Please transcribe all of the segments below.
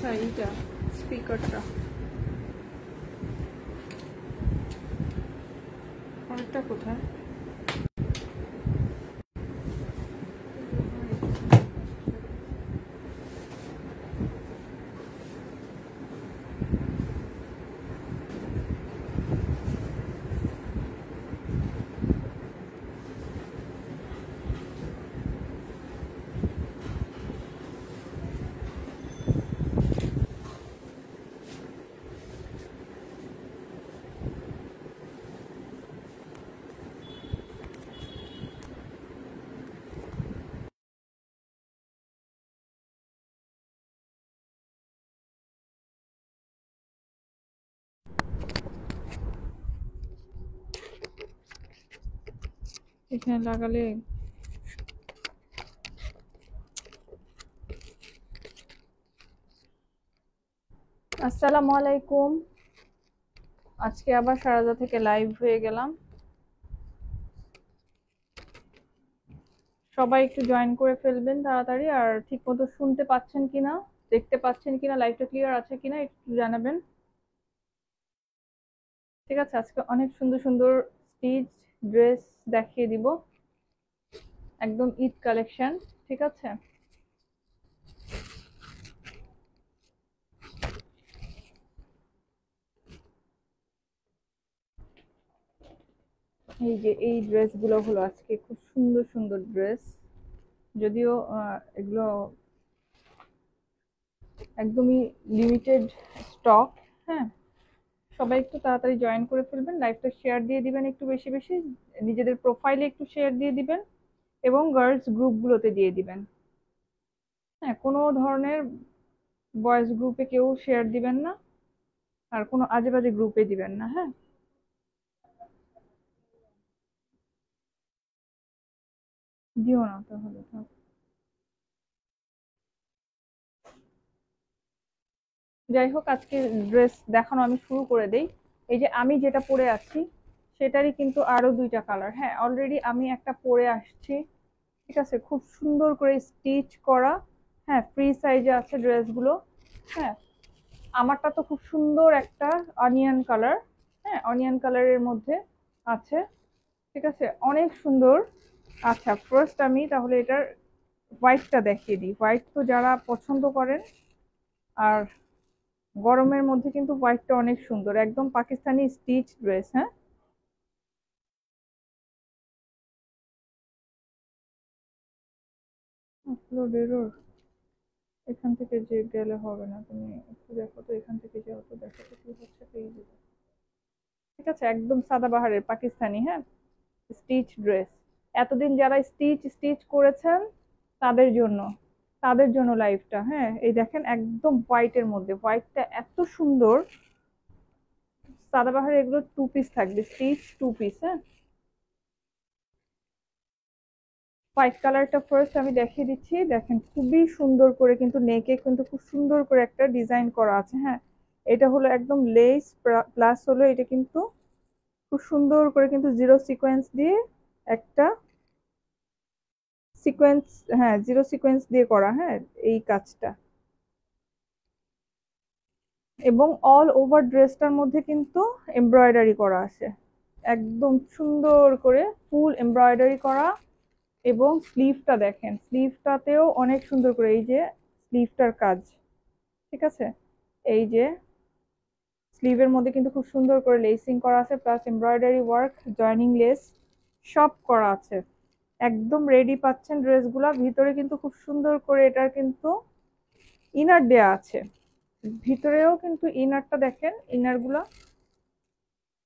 আচ্ছা এইটা স্পিকারটা অনেকটা কোথায় এখানে লাগালে আসসালামু আলাইকুম আজকে আবার সারাজা থেকে লাইভ হয়ে গেলাম। সবাই একটু জয়েন করে ফেলবেন তাড়াতাড়ি, আর ঠিক মতো শুনতে পাচ্ছেন কিনা, দেখতে পাচ্ছেন কিনা লাইভটা ক্লিয়ার আছে কিনা একটু জানাবেন। ঠিক আছে, আজকে অনেক সুন্দর সুন্দর স্টিচ ড্রেস দেখিয়ে দিব। একদম ঈদ কালেকশন ঠিক আছে? এই যে এই ড্রেসগুলো হলো আজকে খুব সুন্দর সুন্দর ড্রেস যদিও এগুলো একদমই লিমিটেড স্টক হ্যাঁ? সবাই একটু তাড়াতাড়ি জয়েন করে ফেলবেন। লাইভটা শেয়ার দিয়ে দিবেন একটু বেশি বেশি। নিজেদের প্রোফাইলে একটু শেয়ার দিয়ে দিবেন এবং গার্লস গ্রুপগুলোতে দিয়ে দিবেন। হ্যাঁ কোনো ধরনের বয়েজ গ্রুপে কেউ শেয়ার দিবেন না। আর কোনো আজে বাজে গ্রুপে দিবেন না হ্যাঁ? দিও না তাহলে, থাক। যাই হোক, আজকে ড্রেস দেখানো আমি শুরু করে দেই। এই যে আমি যেটা পরে আছি, সেটারই কিন্তু আরও দুইটা কালার হ্যাঁ অলরেডি আমি একটা পরে আসছি, ঠিক আছে? খুব সুন্দর করে স্টিচ করা হ্যাঁ ফ্রি সাইজে আছে ড্রেসগুলো হ্যাঁ আমারটা তো খুব সুন্দর একটা অনিয়ন কালার হ্যাঁ অনিয়ন কালারের মধ্যে আছে, ঠিক আছে? অনেক সুন্দর। আচ্ছা ফার্স্ট আমি তাহলে এটার হোয়াইটটা দেখিয়ে দিই। হোয়াইট তো যারা পছন্দ করেন, আর গরমের মধ্যে কিন্তু হোয়াইটটা অনেক সুন্দর। একদম পাকিস্তানি স্টিচ ড্রেস হ্যাঁ? এখান থেকে যে গেলে হবে না, তুমি একটু দেখো তো, এখান থেকে যাও তো দেখো তো কি হচ্ছে, পেয়ে যাবে। ঠিক আছে, একদম সাদাবাহারের পাকিস্তানি হ্যাঁ? স্টিচ ড্রেস এতদিন যারা স্টিচ স্টিচ করেছেন, তাদের জন্য। তাদের জন্য লাইফটা হ্যাঁ? এই দেখেন একদম হোয়াইটের মধ্যে হোয়াইটটা এত সুন্দর। সাদাবাহারে এগুলো টু পিস থাকবে স্টিচ টু পিস হ্যাঁ? হোয়াইট কালারটা ফার্স্ট আমি দেখিয়ে দিচ্ছি। দেখেন খুবই সুন্দর করে কিন্তু নেকে কিন্তু খুব সুন্দর করে একটা ডিজাইন করা আছে হ্যাঁ? এটা হলো একদম লেস প্লাস হলো এটা কিন্তু খুব সুন্দর করে কিন্তু জিরো সিকোয়েন্স দিয়ে একটা সিকোয়েন্স হ্যাঁ জিরো সিকোয়েন্স দিয়ে করা হ্যাঁ এই কাজটা। এবং অল ওভার ড্রেসটার মধ্যে কিন্তু এমব্রয়ডারি করা আছে। একদম সুন্দর করে ফুল এমব্রয়ডারি করা এবং স্লিভটা দেখেন স্লিভটাতেও অনেক সুন্দর করে এই যে স্লিভটার কাজ, ঠিক আছে? এই যে স্লিভের মধ্যে কিন্তু খুব সুন্দর করে লেসিং করা আছে plus embroidery work joining lace সব করা আছে। একদম রেডি পাচ্ছেন ড্রেসগুলা ভিতরে কিন্তু খুব সুন্দর করে এটার কিন্তু ইনার দেয়া আছে। ভিতরেও কিন্তু ইনারটা দেখেন ইনারগুলা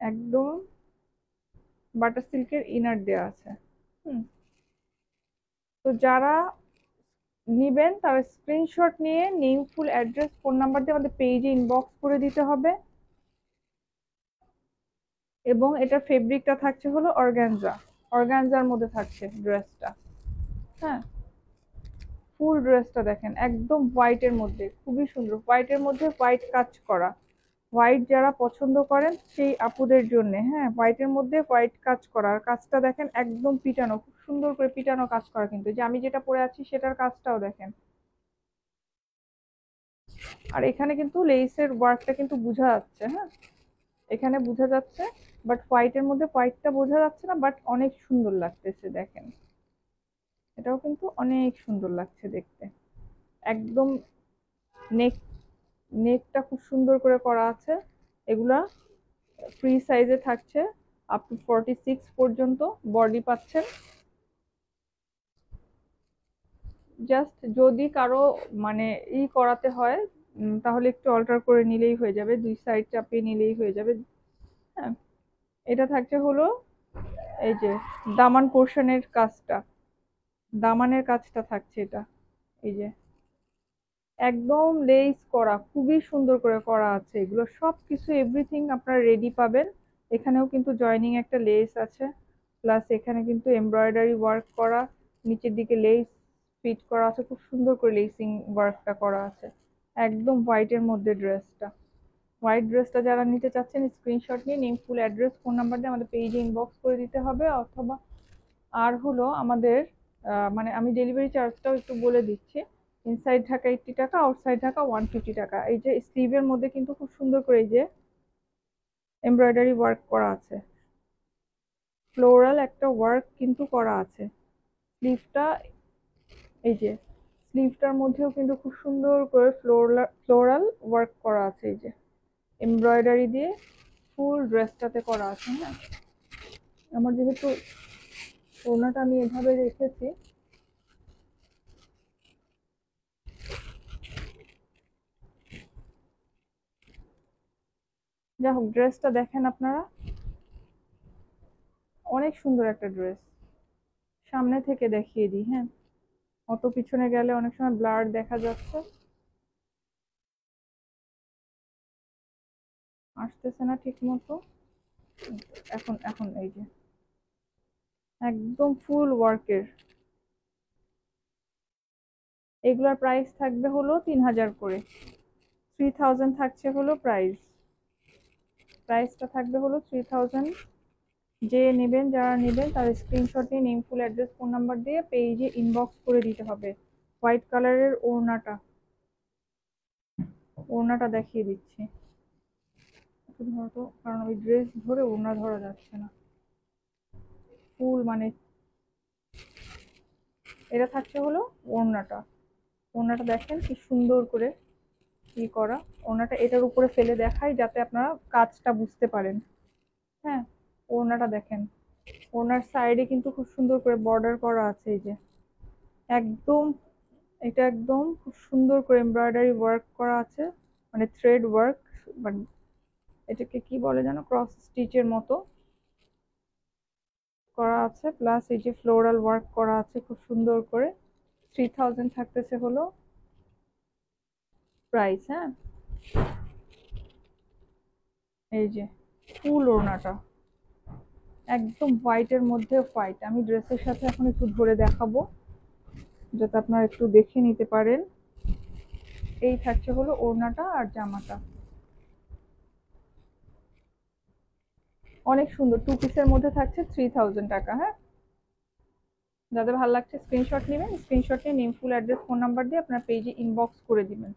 একদম বাটার সিল্কের ইনার দেয়া আছে। হুম। তো যারা নিবেন তারা স্ক্রিনশট নিয়ে name full address phone number দিয়ে আমাদের পেজে ইনবক্স করে দিতে হবে। এবং এটার ফেব্রিকটা থাকছে হলো অর্গানজা অর্গানজার মধ্যে থাকছে ড্রেসটা। হ্যাঁ? ফুল ড্রেসটা দেখেন, একদম হোয়াইটের মধ্যে, খুবই সুন্দর। হোয়াইটের মধ্যে হোয়াইট কাজ করা। হোয়াইট যারা পছন্দ করেন, সেই আপুদের জন্য হ্যাঁ? হোয়াইটের মধ্যে হোয়াইট কাজ করা। আর কাজটা দেখেন একদম পিটানো, খুব সুন্দর করে পিটানো কাজ করা কিন্তু। যে আমি যেটা পরে আছি, সেটার কাজটাও দেখেন। আর এখানে কিন্তু লেসের ওয়ার্কটা কিন্তু বোঝা যাচ্ছে হ্যাঁ? এখানে বোঝা যাচ্ছে বাট হোয়াইটের মধ্যে হোয়াইটটা বোঝা যাচ্ছে না বাট অনেক সুন্দর লাগতেছে দেখেন। এটাও কিন্তু অনেক সুন্দর লাগছে দেখতে। একদম নেক নেকটা খুব সুন্দর করে করা আছে। এগুলা ফ্রি সাইজে থাকছে আপ টু ফর্টি সিক্স পর্যন্ত বডি পাচ্ছেন। জাস্ট যদি কারও মানে ই করাতে হয় তাহলে একটু অল্টার করে নিলেই হয়ে যাবে, দুই সাইড চাপিয়ে নিলেই হয়ে যাবে। হ্যাঁ এটা থাকছে হলো এই যে দামান পোর্শনের কাজটা। দামানের কাজটা থাকছে এটা, এই যে। একদম লেস করা, খুবই সুন্দর করে করা আছে এগুলো। সব কিছু এভরিথিং আপনারা রেডি পাবেন। এখানেও কিন্তু জয়নিং একটা লেস আছে। প্লাস এখানে কিন্তু এমব্রয়ডারি ওয়ার্ক করা, নিচের দিকে লেস ফিট করা আছে, খুব সুন্দর করে লেসিং ওয়ার্কটা করা আছে। একদম হোয়াইটের মধ্যে ড্রেসটা হোয়াইট ড্রেসটা যারা নিতে চাচ্ছেন স্ক্রিনশট নিয়ে name full address phone number দিয়ে আমাদের পেজে ইনবক্স করে দিতে হবে। অথবা আর হলো আমাদের মানে আমি ডেলিভারি চার্জটাও একটু বলে দিচ্ছি। ইনসাইড ঢাকা এইটটি টাকা আউটসাইড ঢাকা ওয়ান ফিফটি টাকা। এই যে স্লিভের মধ্যে কিন্তু খুব সুন্দর করে এই যে এমব্রয়ডারি ওয়ার্ক করা আছে। ফ্লোরাল একটা ওয়ার্ক কিন্তু করা আছে। স্লিভটা এই যে স্লিভটার মধ্যেও কিন্তু খুব সুন্দর করে ফ্লোরাল ফ্লোরাল ওয়ার্ক করা আছে এই যে। এমব্রয়ডারি দিয়ে ফুল ড্রেসটাতে করা আছে হ্যাঁ? আমার যেহেতু ওড়নাটা আমি এভাবে রেখেছি। যাই হোক ড্রেসটা দেখেন আপনারা। অনেক সুন্দর একটা ড্রেস সামনে থেকে দেখিয়ে দিই হ্যাঁ? অত পিছনে গেলে অনেক সময় ব্লার দেখা যাচ্ছে। আসতেছে না ঠিক মতো এখন এখন এই যে। একদম ফুল ওয়ার্কের এগুলার প্রাইস থাকবে হলো তিন হাজার করে। থ্রি থাকছে হলো প্রাইস প্রাইসটা থাকবে হলো থ্রি থাউজেন্ড যে নেবেন, যারা নেবেন তার স্ক্রিনশট নিয়ে name full address phone number দিয়ে পেজে ইনবক্স করে দিতে হবে। হোয়াইট কালারের ওড়নাটা। ওড়নাটা দেখিয়ে দিচ্ছি। ধরো কারণ ওই ড্রেস ধরে ওড়না ধরা যাচ্ছে না। ফুল মানে এটা থাকছে হলো ওড়নাটা। ওড়নাটা দেখেন কি সুন্দর করে কি করা। ওড়নাটা এটার উপরে ফেলে দেখাই যাতে আপনারা কাজটা বুঝতে পারেন। হ্যাঁ? ওড়নাটা দেখেন। ওড়নার সাইডে কিন্তু খুব সুন্দর করে বর্ডার করা আছে এই যে। একদম, এটা একদম খুব সুন্দর করে এমব্রয়ডারি ওয়ার্ক করা আছে মানে থ্রেড ওয়ার্ক মানে এটাকে কি বলে যেন ক্রস স্টিচের মতো করা আছে প্লাস এই যে ফ্লোরাল ওয়ার্ক করা আছে খুব সুন্দর করে। থ্রি থাউজেন্ড থাকতেছে হলো প্রাইস হ্যাঁ? এই যে ফুল ওড়নাটা। একদম হোয়াইটের মধ্যে হোয়াইট আমি ড্রেসের সাথে এখন একটু ধরে দেখাবো, যাতে আপনারা একটু দেখে নিতে পারেন। এই থাকছে হলো ওড়নাটা আর জামাটা। অনেক সুন্দর টু পিসের মধ্যে থাকছে থ্রি থাউজেন্ড টাকা হ্যাঁ? যাদের ভালো লাগছে স্ক্রিনশট নেবেন স্ক্রিনশট নিয়ে name full address phone number দিয়ে আপনার পেজে ইনবক্স করে দিবেন।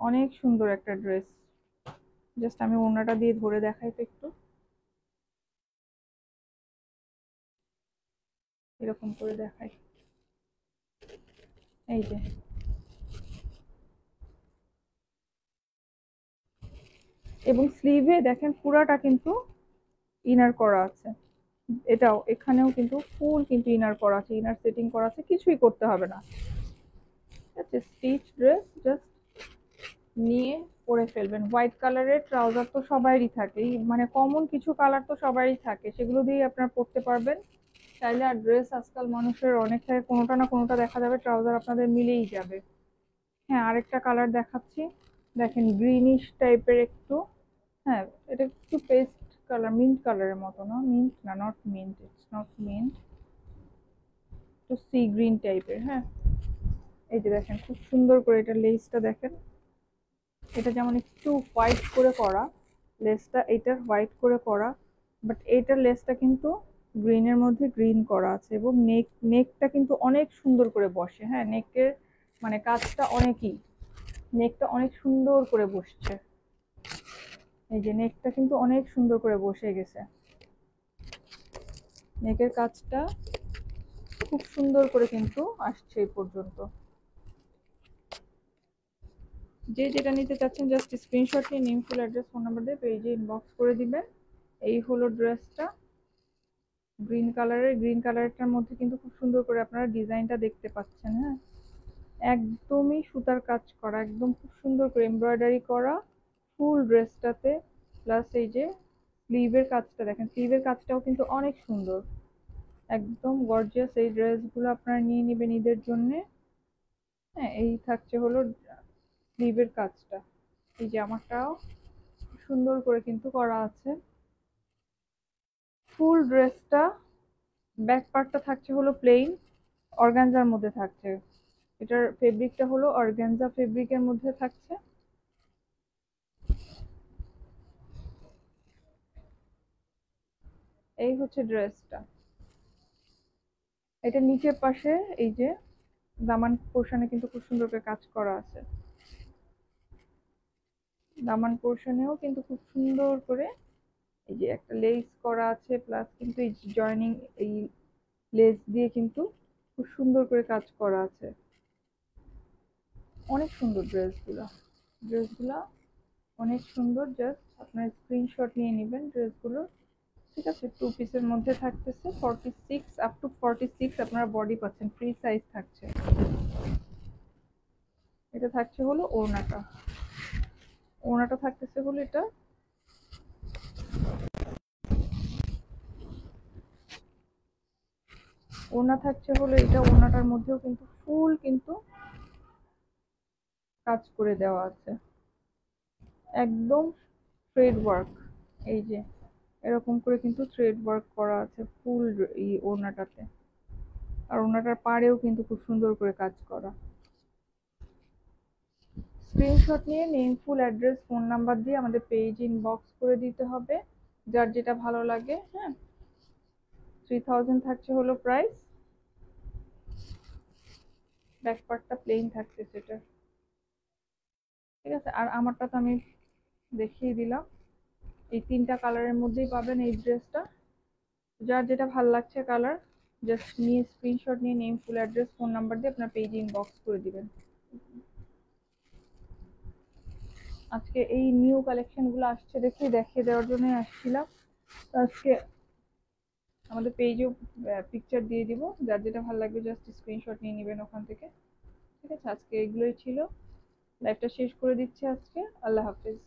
অনেক সুন্দর একটা ড্রেস জাস্ট আমি ওড়নাটা দিয়ে ধরে দেখাই তো একটু। এরকম করে দেখাই এই যে। এবং স্লিভে দেখেন পুরাটা কিন্তু ইনার করা আছে। এটাও, এখানেও কিন্তু ফুল কিন্তু ইনার করা আছে ইনার সেটিং করা আছে, কিছুই করতে হবে না। আছে স্টিচ ড্রেস জাস্ট নিয়ে পরে ফেলবেন। হোয়াইট কালারের ট্রাউজার তো সবারই থাকে। মানে কমন কিছু কালার তো সবারই থাকে। সেগুলো দিয়ে আপনারা পরতে পারবেন। চাইলে আর ড্রেস আজকাল মানুষের অনেক থাকে কোনোটা না কোনোটা দেখা যাবে ট্রাউজার আপনাদের মিলেই যাবে। হ্যাঁ আরেকটা কালার দেখাচ্ছি। দেখেন গ্রিনিশ টাইপের একটু। হ্যাঁ এটা একটু পেস্ট কালার মিন্ট কালারের মতো না? মিন্ট না not mint it's not mint একটু সি গ্রিন টাইপের হ্যাঁ। এই যে দেখেন, খুব সুন্দর করে এটা লেসটা দেখেন। এটা যেমন একটু হোয়াইট করে করা লেসটা এইটার হোয়াইট করে করা বাট এইটার লেসটা কিন্তু গ্রিনের মধ্যে গ্রিন করা আছে এবং নেক নেকটা কিন্তু অনেক সুন্দর করে বসে হ্যাঁ? নেকের মানে কাজটা অনেকই নেকটা অনেক সুন্দর করে বসছে। এই যে নেকটা কিন্তু অনেক সুন্দর করে বসে গেছে। নেকের কাজটা খুব সুন্দর করে কিন্তু আসছে এই পর্যন্ত। যে যেটা নিতে চাচ্ছেন জাস্ট স্ক্রিনশট নিয়ে name full address phone number দিয়ে পেজে ইনবক্স করে দিবেন। এই হলো ড্রেসটা গ্রিন কালারের গ্রিন কালারটার মধ্যে কিন্তু খুব সুন্দর করে আপনারা ডিজাইনটা দেখতে পাচ্ছেন হ্যাঁ? একদমই সুতার কাজ করা, একদম খুব সুন্দর করে এমব্রয়ডারি করা ফুল ড্রেসটাতে প্লাস এই যে স্লিভের কাজটা দেখেন স্লিভের কাজটাও কিন্তু অনেক সুন্দর। একদম গর্জিয়াস এই ড্রেসগুলো আপনারা নিয়ে নেবেন ঈদের জন্যে। হ্যাঁ এই থাকছে হলো স্লিভের কাজটা। এই জামাটাও সুন্দর করে কিন্তু করা আছে। ফুল ড্রেসটা ব্যাক পার্টটা থাকছে হলো প্লেন অর্গানজার মধ্যে থাকছে। এটার ফেব্রিকটা হলো অর্গানজা ফেব্রিকের মধ্যে থাকছে। এই হচ্ছে ড্রেসটা। এটা নিচের পাশে এই যে দামান পোর্শনে কিন্তু খুব সুন্দর করে কাজ করা আছে। দামান পোর্শনেও কিন্তু খুব সুন্দর করে এই যে একটা লেস করা আছে প্লাস কিন্তু এই জয়নিং এই লেস দিয়ে কিন্তু খুব সুন্দর করে কাজ করা আছে। অনেক সুন্দর ড্রেসগুলো। ড্রেসগুলো অনেক সুন্দর জাস্ট আপনার স্ক্রিনশট নিয়ে নেবেন ড্রেসগুলোর। ঠিক আছে টু পিসের মধ্যে থাকতেছে forty six up to forty six আপনারা বডি পাচ্ছেন ফ্রি সাইজ থাকছে। এটা থাকছে হলো ওড়নাটা। ওড়নাটা থাকতেছে হলো এটা ওড়না থাকছে হলো এটা ওড়নাটার মধ্যেও কিন্তু ফুল কিন্তু কাজ করে দেওয়া আছে। একদম থ্রেড ওয়ার্ক এই যে এরকম করে কিন্তু থ্রেড ওয়ার্ক করা আছে ফুল এই ওড়নাটাতে। আর ওড়নাটার পাড়েও কিন্তু খুব সুন্দর করে কাজ করা। স্ক্রিনশট নিয়ে name full address phone number দিয়ে আমাদের পেজ ইনবক্স করে দিতে হবে। যার যেটা ভালো লাগে হ্যাঁ থ্রি থাউজেন্ড থাকছে হলো প্রাইস ব্যাক পার্টটা প্লেন থাকছে সেটা। ঠিক আছে, আর আমারটা তো আমি দেখিয়ে দিলাম। এই তিনটা কালারের মধ্যেই পাবেন এই ড্রেসটা যার যেটা ভালো লাগছে কালার জাস্ট নিয়ে স্ক্রিনশট নিয়ে name full address phone number দিয়ে আপনার পেজে ইনবক্স করে দিবেন। আজকে এই নিউ কালেকশনগুলো আসছে দেখে দেখিয়ে দেওয়ার জন্যই আসছিলাম। আজকে আমাদের পেজেও পিকচার দিয়ে দিব। যার যেটা ভালো লাগবে জাস্ট স্ক্রিনশট নিয়ে নেবেন ওখান থেকে। ঠিক আছে? আজকে এগুলোই ছিল। লাইভটা শেষ করে দিচ্ছি আজকে। আল্লাহ হাফিজ।